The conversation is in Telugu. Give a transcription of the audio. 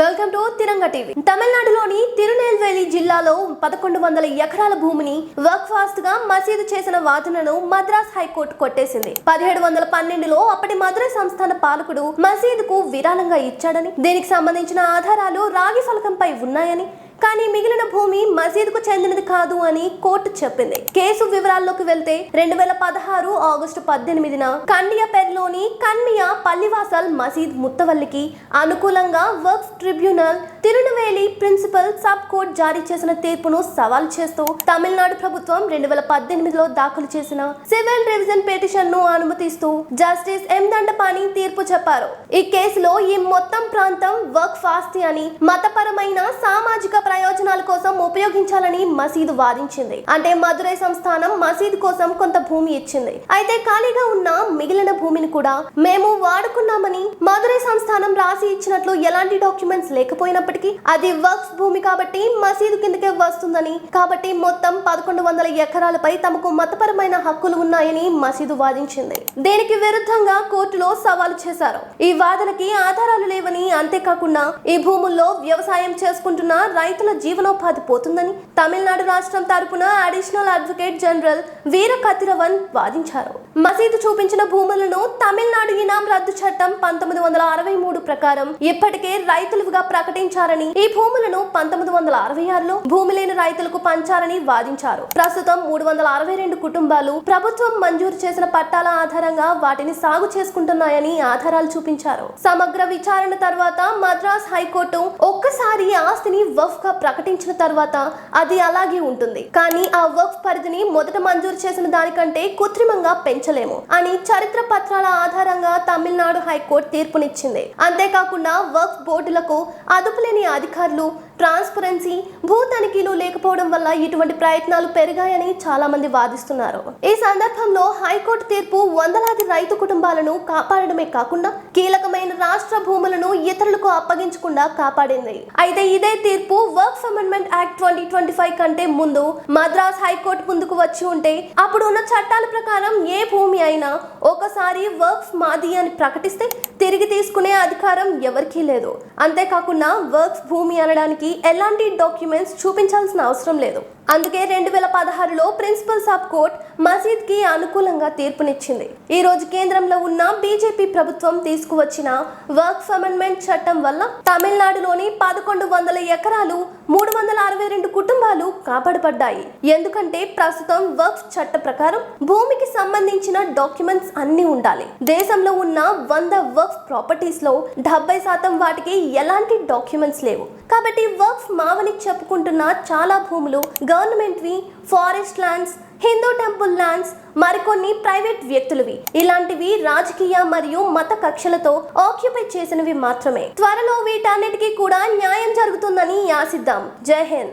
Welcome to Tiranga TV. తమిళనాడులోని తిరునెల్వేలి జిల్లాలో పదకొండు వందల ఎకరాల భూమిని వర్క్గా మసీదు చేసిన వాదనను మద్రాస్ హైకోర్టు కొట్టేసింది. పదిహేడు వందల పన్నెండులో అప్పటి మదురై సంస్థాన పాలకుడు మసీదుకు విరాళంగా ఇచ్చాడని దీనికి సంబంధించిన ఆధారాలు రాగి ఫలకంపై ఉన్నాయని కానీ మిగిలిన భూమి మసీదుకు చెందినది కాదు అని కోర్టు చెప్పింది. కేసు వివరాల్లోకి వెళ్తే రెండు వేల పదహారు ఆగస్టు పద్దెనిమిదిన కండియాపేర్లోని కన్మియా పల్లివాసల్ మసీద్ ముత్తవల్లికి అనుకూలంగా works tribunal Tirunelveli principal sub court జారీ చేసిన తీర్పును సవాల్ చేస్తూ తమిళనాడు ప్రభుత్వం రెండు వేల పద్దెనిమిదిలో దాఖలు చేసిన సివిల్ రివిజన్ పిటిషన్ను అనుమతిస్తూ జస్టిస్ ఎం దండపాణి తీర్పు చెప్పారు. ఈ కేసులో ఈ మొత్తం ప్రాంతం వర్క్ ఫాస్తి అని మతపరమైన సామాజిక ప్రయోజనాల కోసం ఉపయోగించాలని మసీదు వాదించింది. అంటే మదురై సంస్థానం మసీదు కోసం కొంత భూమి ఇచ్చింది. అయితే ఖాళీగా ఉన్న మిగిలిన భూమిని కూడా మేము వాడుకున్నామని మదురై సంస్థానం రాసి ఇచ్చినట్లు ఎలాంటి డాక్యుమెంట్స్ లేకపోయినప్పటికీ అది వర్క్స్ భూమి కాబట్టి మసీదు కిందకే వస్తుందని. కాబట్టి మొత్తం పదకొండు వందల ఎకరాలపై తమకు మతపరమైన హక్కులు ఉన్నాయని మసీదు వాదించింది. దీనికి విరుద్ధంగా కోర్టులో సవాలు చేశారు. ఈ వాదనకి ఆధారాలు లేవని అంతేకాకుండా ఈ భూముల్లో వ్యవసాయం చేసుకుంటున్న రైతు రైతుల జీవనోపాధి పోతుందని తమిళనాడు రాష్ట్రం తరపున additional advocate general Veera Kathiravan వాదించారు. మసీదు చూపించిన భూములను తమిళనాడు ఇనాం రద్దు చట్టం పంతొమ్మిది వందల అరవై మూడు ప్రకారం ఇప్పటికే రైతులుగా ప్రకటించారని ఈ భూములను పంతొమ్మిది వందల అరవై ఆరులో భూమి లేని రైతులకు పంచారని వాదించారు. ప్రస్తుతం మూడు వందల అరవై రెండు కుటుంబాలు ప్రభుత్వం మంజూరు చేసిన పట్టాల ఆధారంగా వాటిని సాగు చేసుకుంటున్నాయని ఆధారాలు చూపించారు. సమగ్ర విచారణ తర్వాత మద్రాస్ హైకోర్టు ఒకసారి ఆస్తిని వఫ్గా ప్రకటించిన తర్వాత అది అలాగే ఉంటుంది. కానీ ఆ వఫ్ పరిధిని మొదట మంజూరు చేసిన దానికంటే కృత్రిమంగా పెంచలేము అని చరిత్ర పత్రాల ఆధారంగా తమిళనాడు హైకోర్టు తీర్పునిచ్చింది. అంతేకాకుండా వక్ఫ్ బోర్డులకు అదుపులేని అధికారులు ట్రాన్స్పరెన్సీ భూ తనిఖీలు లేకపోవడం వల్ల ఇటువంటి ప్రయత్నాలు పెరిగాయని చాలా మంది వాదిస్తున్నారు. ఈ సందర్భంలో హైకోర్టు తీర్పు వందలాది రైతు కుటుంబాలను కాపాడడమే కాకుండా కీలకమైన రాష్ట్ర భూములను ఇతరులకు అప్పగించకుండా కాపాడింది. అయితే ఇదే తీర్పు works amendment act twenty twenty five కంటే ముందు మద్రాస్ హైకోర్టు ముందుకు వచ్చి ఉంటే అప్పుడు ఉన్న చట్టాల ప్రకారం ఏ భూమి అయినా ఒకసారి వర్క్స్ మాది అని ప్రకటిస్తే తిరిగి తీసుకునే అధికారం ఎవరికీ లేదు. అంతేకాకుండా వర్క్స్ భూమి అనడానికి ఎలాంటి డాక్యుమెంట్స్ చూపించాల్సిన అవసరం లేదు. అందుకే రెండు వేల పదహారులో ప్రిన్సిపల్ సబ్ కోర్ట్ మసీద్కి అనుకూలంగా తీర్పునిచ్చింది. ఈ రోజు కేంద్రంలో ఉన్న బీజేపీ ప్రభుత్వం తీసుకువచ్చిన వర్క్స్ అమెండ్మెంట్ చట్టం వల్ల తమిళనాడులోని పదకొండు వందల ఎకరాలు మూడు వందల అరవై రెండు కుటుంబాలు కాపాడబడ్డాయి. ఎందుకంటే ప్రస్తుతం వర్క్స్ చట్ట ప్రకారం భూమికి సంబంధించిన డాక్యుమెంట్స్ అన్ని ఉండాలి. దేశంలో ఉన్న వంద వర్క్స్ ప్రాపర్టీస్లో డెబ్బై శాతం వాటికి ఎలాంటి డాక్యుమెంట్స్ లేవు. కాబట్టి వర్క్స్ మావని చెప్పుకుంటున్న చాలా భూములు గవర్నమెంట్వి forest lands Hindu temple lands మరికొన్ని ప్రైవేట్ వ్యక్తులవి. ఇలాంటివి రాజకీయ మరియు మత కక్షలతో ఆక్యుపై చేసినవి మాత్రమే. త్వరలో వీటన్నిటికీ కూడా న్యాయం జరుగుతుందని सिद्धम जय हिंद